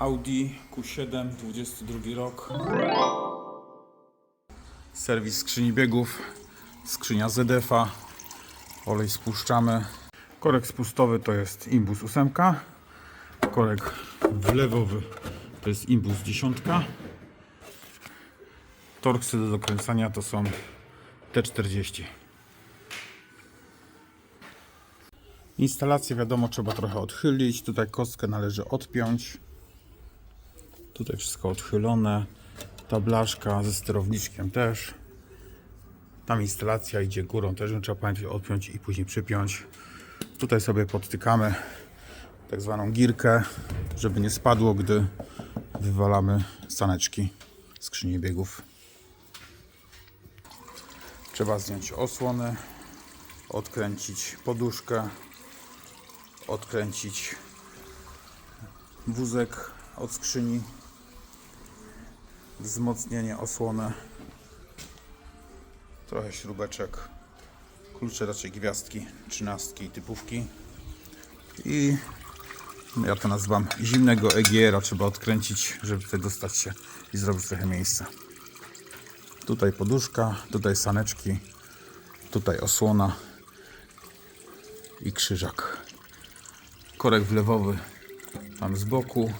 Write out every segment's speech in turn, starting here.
Audi Q7, 22 rok. Serwis skrzyni biegów, skrzynia ZF-a, olej spuszczamy. Korek spustowy to jest Imbus 8, korek wlewowy to jest Imbus 10. Torksy do dokręcania to są T40. Instalację wiadomo trzeba trochę odchylić. Tutaj kostkę należy odpiąć. Tutaj wszystko odchylone. Ta blaszka ze sterowniczkiem też. Tam instalacja idzie górą, też trzeba pamiętać odpiąć i później przypiąć. Tutaj sobie podtykamy tak zwaną girkę, żeby nie spadło, gdy wywalamy saneczki skrzyni biegów. Trzeba zdjąć osłony, odkręcić poduszkę, odkręcić wózek od skrzyni, wzmocnienie osłony, trochę śrubeczek, klucze raczej gwiazdki, trzynastki typówki i ja to nazywam zimnego EGR-a trzeba odkręcić, żeby tutaj dostać się i zrobić trochę miejsca. Tutaj poduszka, tutaj saneczki, tutaj osłona i krzyżak. Korek wlewowy tam z boku.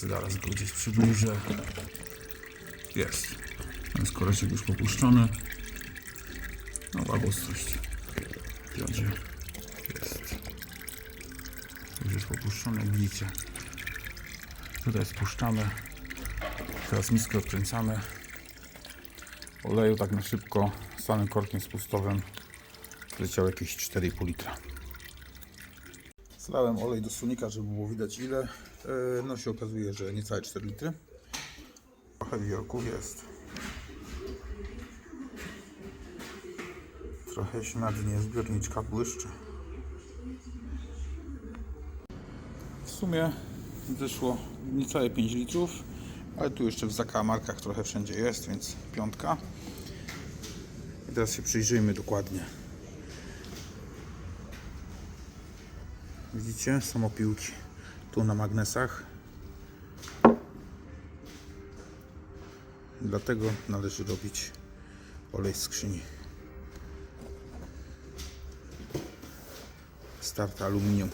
Zaraz go gdzieś przybliżę. Jest. Ten jest koreczek już popuszczony. No łagostrość. Wziądzie. Jest. Już jest popuszczony, widzicie. Tutaj spuszczamy. Teraz miskę odkręcamy. Oleju tak na szybko, samym korkiem spustowym leciał jakieś 4,5 litra. Zlałem olej do sunika, żeby było widać ile. E, No się okazuje, że niecałe 4 litry. Trochę wiorków jest. Trochę się na dnie zbiorniczka błyszczy. W sumie wyszło niecałe 5 litrów, ale tu jeszcze w zakamarkach trochę wszędzie jest, więc piątka. I teraz się przyjrzyjmy dokładnie. Widzicie? Samopiłki tu na magnesach. Dlatego należy robić olej z skrzyni. Start aluminium.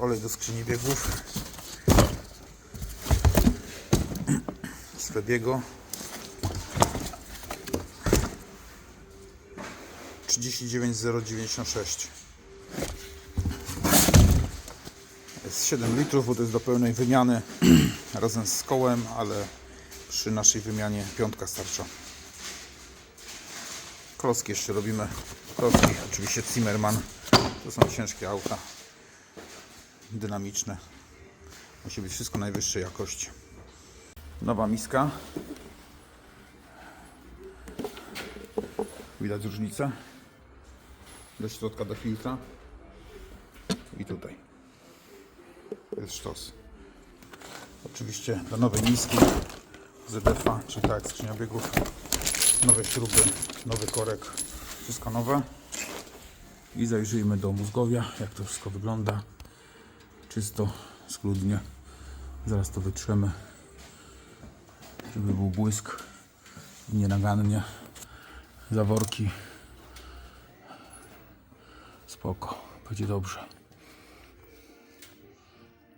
Olej do skrzyni biegów. Svebiego 39096 jest 7 litrów, bo to jest do pełnej wymiany razem z kołem, ale przy naszej wymianie piątka starcza. Klocki jeszcze robimy. Klocki oczywiście Zimmerman. To są ciężkie auta. Dynamiczne. Musi być wszystko najwyższej jakości. Nowa miska. Widać różnicę. Do środka do filtra. I tutaj. Jest sztos. Oczywiście do nowej miski ZDF-a, tak skrzynia biegów. Nowe śruby, nowy korek. Wszystko nowe. I zajrzyjmy do mózgowia, jak to wszystko wygląda. Czysto, schludnie. Zaraz to wytrzemy, żeby był błysk nienagannie. Zaworki. Spoko, będzie dobrze.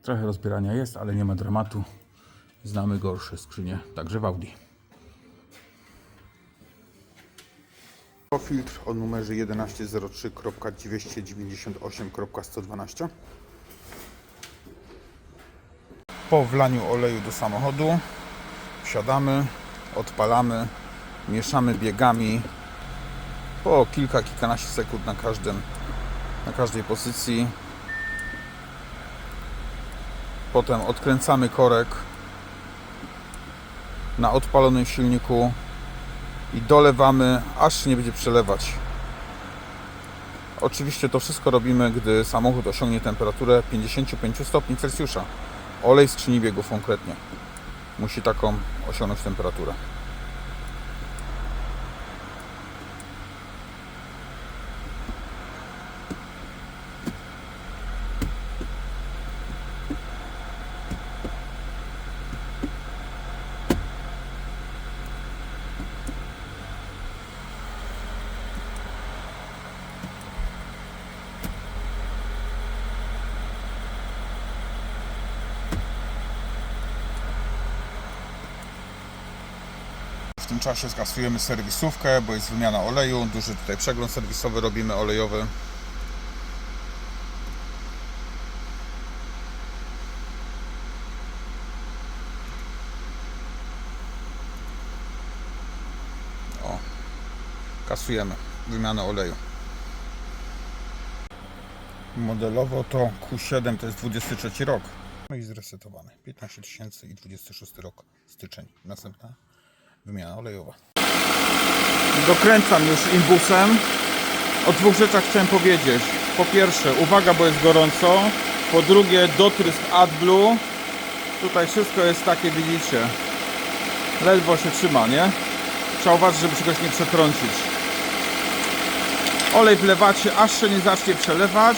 Trochę rozbierania jest, ale nie ma dramatu. Znamy gorsze skrzynie, także w Audi. Filtr o numerze 1103.298.112 Po wlaniu oleju do samochodu wsiadamy, odpalamy, mieszamy biegami po kilka, kilkanaście sekund na każdym, na każdej pozycji. Potem odkręcamy korek na odpalonym silniku i dolewamy, aż nie będzie przelewać. Oczywiście to wszystko robimy, gdy samochód osiągnie temperaturę 55 stopni Celsjusza. Olej skrzyni biegów konkretnie. Musi taką osiągnąć temperaturę. W tym czasie skasujemy serwisówkę, bo jest wymiana oleju. Duży tutaj przegląd serwisowy robimy olejowy. O, kasujemy wymianę oleju. Modelowo to Q7 to jest 23 rok. No i zresetowany. 15 tysięcy i 26 rok, styczeń. Następna wymiana olejowa. Dokręcam już imbusem. O dwóch rzeczach chciałem powiedzieć. Po pierwsze, uwaga, bo jest gorąco. Po drugie, dotrysk AdBlue. Tutaj wszystko jest takie, widzicie. Ledwo się trzyma, nie? Trzeba uważać, żeby czegoś nie przetrącić. Olej wlewacie, aż się nie zacznie przelewać.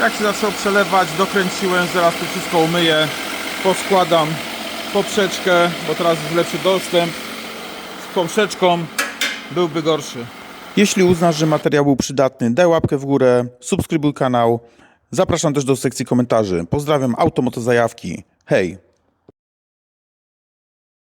Jak się zaczęło przelewać, dokręciłem, zaraz tu wszystko umyję, poskładam poprzeczkę, bo teraz jest lepszy dostęp. Z poprzeczką byłby gorszy. Jeśli uznasz, że materiał był przydatny, daj łapkę w górę, subskrybuj kanał. Zapraszam też do sekcji komentarzy. Pozdrawiam Automotozajawki. Hej!